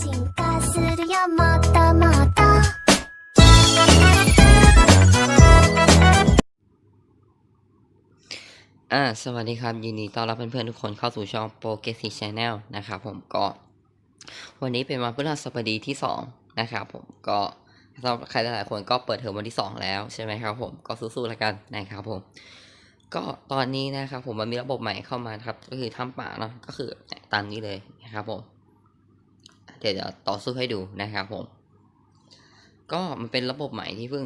進化するよもっともっと อ่าสวัสดีครับ ยินดีต้อนรับเพื่อนๆทุกคนเข้าสู่ช่องโปรเกสซี่ชาแนลนะครับผมก็ วันนี้เป็นวันพฤหัสบดีที่สองนะครับผมก็สำหรับใครหลายๆคนก็เปิดเทอมวันที่สองแล้วใช่ไหมครับผมก็สู้ๆแล้วกันนะครับผม ก็ตอนนี้นะครับผมมันมีระบบใหม่เข้ามาครับ ก็คือถ้ำป่าเนาะก็คือตามนี้เลยนะครับผม เดี๋ยวเดี๋ยวต่อสู้ให้ดูนะครับผม ก็มันเป็นระบบใหม่ที่เพิ่ง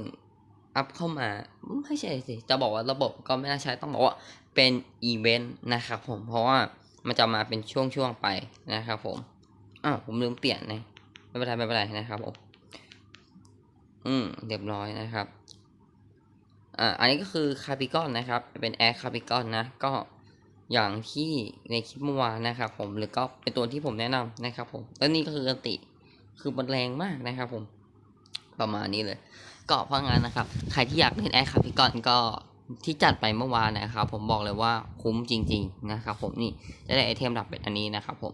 อัพเข้ามาไม่ใช่สิ จะบอกว่าระบบก็ไม่น่าใช้ต้องบอกว่าเป็นอีเวนต์นะครับผม เพราะว่ามันจะมาเป็นช่วงๆไปนะครับผม อ้าวผมลืมเปลี่ยนนะ ไม่เป็นไรไม่เป็นไรนะครับผม อืมเรียบร้อยนะครับ อ่า อันนี้ก็คือคาร์บิกอนนะครับ เป็นแอร์คาร์บิกอนนะ ก็ อย่างที่ในคลิปเมื่อวานนะครับผมหรือก็เป็นตัวที่ผมแนะนำนะครับผมแล้วนี่ก็คืออันติคือมันแรงมากนะครับผมประมาณนี้เลย ก็เพราะงั้นนะครับ ใครที่อยากเล่นแอคาร์บิกอนก็ที่จัดไปเมื่อวานนะครับ ผมบอกเลยว่าคุ้มจริง ๆนะครับ ผมนี่จะได้ไอเทมดับเป็นอันนี้นะครับ ผม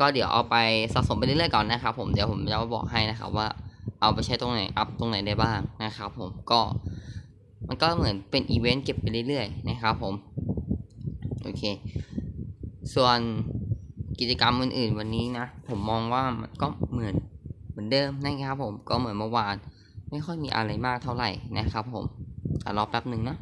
ก็เดี๋ยวเอาไปสะสมไปเรื่อยๆก่อนนะครับ ผมเดี๋ยวผมจะมาบอกให้นะครับว่า เอาไปใช้ตรงไหนอัพตรงไหนได้บ้างนะครับ ผมก็มันก็เหมือนเป็นอีเวนต์เก็บไปเรื่อยๆนะครับ ผม โอเค ส่วนกิจกรรมอื่นๆวันนี้นะ ผมมองว่ามันก็เหมือนเหมือนเดิมนะครับผมก็เหมือนเมื่อวาน ไม่ค่อยมีอะไรมากเท่าไหร่นะครับผมอ่รอแป๊บหนึ่งนะ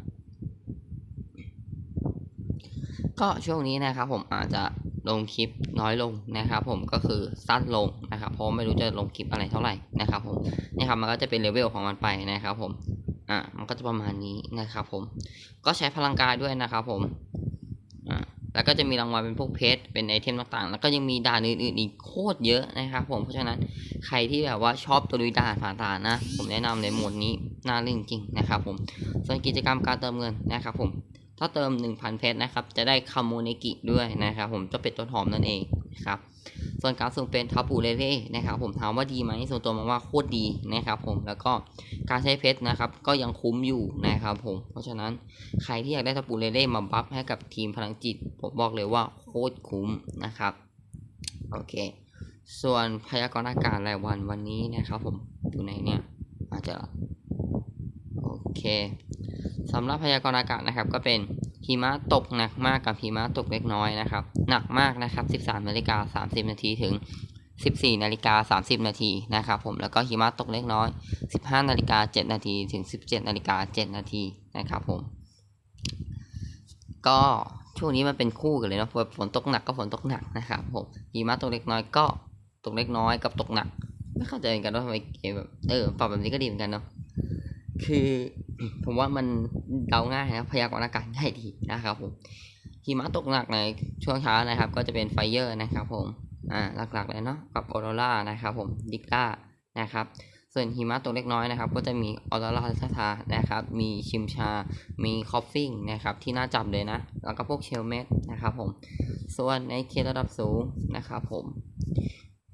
ก็ช่วงนี้นะครับผมอาจจะลงคลิปน้อยลงนะครับผมก็คือสั้นลงนะครับเพราะไม่รู้จะลงคลิปอะไรเท่าไหร่นะครับผมนี่ครับมันก็จะเป็นเลเวลของมันไปนะครับผมอะมันก็จะประมาณนี้นะครับผมก็ใช้พลังกายด้วยนะครับผม แล้วก็จะมีรางวัลเป็นพวกเพชรเป็นไอเทมต่างๆ แล้วก็ยังมีด่านอื่นๆอีกโคตรเยอะนะครับผมเพราะฉะนั้นใครที่แบบว่าชอบตัวดุยด่านผ่านด่านนะ ผมแนะนำในโหมดนี้น่าเล่นจริงๆนะครับผมส่วนกิจกรรมการเติมเงินนะครับผมถ้าเติม 1,000 เพชรนะครับ จะได้คาโมเนกิด้วยนะครับผมจะเป็นต้นหอมนั่นเองนะครับ ส่วนการสุ่มเป็นทับปูเล่ๆนะครับผมถามว่าดีไหมส่วนตัวมองว่าโคตรดีนะครับผมแล้วก็การใช้เพชรนะครับก็ยังคุ้มอยู่นะครับผมเพราะฉะนั้นใครที่อยากได้ทับปูเล่ๆมาบัฟให้กับทีมพลังจิตผมบอกเลยว่าโคตรคุ้มนะครับโอเค ส่วนพยากรณ์อากาศรายวันวันนี้นะครับผมอยู่ไหนเนี่ยอาจจะโอเคสำหรับพยากรณ์อากาศนะครับก็เป็นหิมะตกหนักมากกับหิมะตกเล็กน้อยนะครับ หนักมากนะครับ 13นาฬิกา30 นาทีถึง 14นาฬิกา30 นาทีนะครับผมแล้วก็หิมะตกเล็กน้อย 15นาฬิกา7นาทีถึง 17นาฬิกา7นาทีนะครับผม ก็ช่วงนี้มันเป็นคู่กันเลยเนาะฝนตกหนักก็ฝนตกหนักนะครับผมหิมะตกเล็กน้อยก็ตกเล็กน้อยกับตกหนัก ไม่เข้าใจกันว่าทำไมเกมแบบเออปรับแบบนี้ก็ดีเหมือนกันเนาะคือผมว่ามันเดาง่ายนะพยากรณ์อากาศง่ายดีนะครับผม หิมะตกหนักในช่วงเช้านะครับ ก็จะเป็นไฟเยอร์นะครับผมอ่าหลักๆเลยเนาะกับออโรรานะครับผมดิกต้านะครับส่วนหิมะตกเล็กน้อยนะครับ ก็จะมีออโรราทัทานะครับ มีชิมชา มีคอฟฟิงนะครับ ที่น่าจับเลยนะ แล้วก็พวกเชลเมดนะครับผม ส่วนในเคสระดับสูงนะครับผม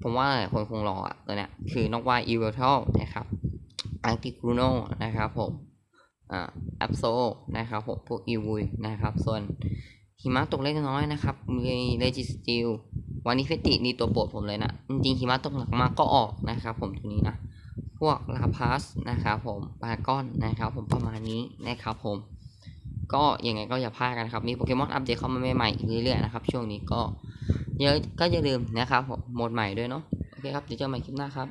ผมว่าหลายคนคงรออะตัวเนี้ย คือนกวายอีเวลทัลนะครับอังกิกรูโนนะครับผมอ่าแอปโซนะครับผม พวกอีวุยนะครับ ส่วน หิมะตกเล็กน้อยนะครับมีเลจิสติลวานิเฟตินี่ตัวโปรดผมเลยนะจริงๆหิมะตกหนักมากก็ออกนะครับ ผมตัวนี้นะพวกลาพัสนะครับผมปากอนนะครับ ผมประมาณนี้นะครับผม ก็ยังไงก็อย่าพลาดกันครับมีโปเกมอนอัปเดตเข้ามาใหม่ๆอีกเรื่อยๆนะครับช่วงนี้ก็เยอะก็อย่าลืมนะครับผมโหมดใหม่ด้วยเนาะโอเคครับเดี๋ยวเจอกันใหม่คลิปหน้าครับ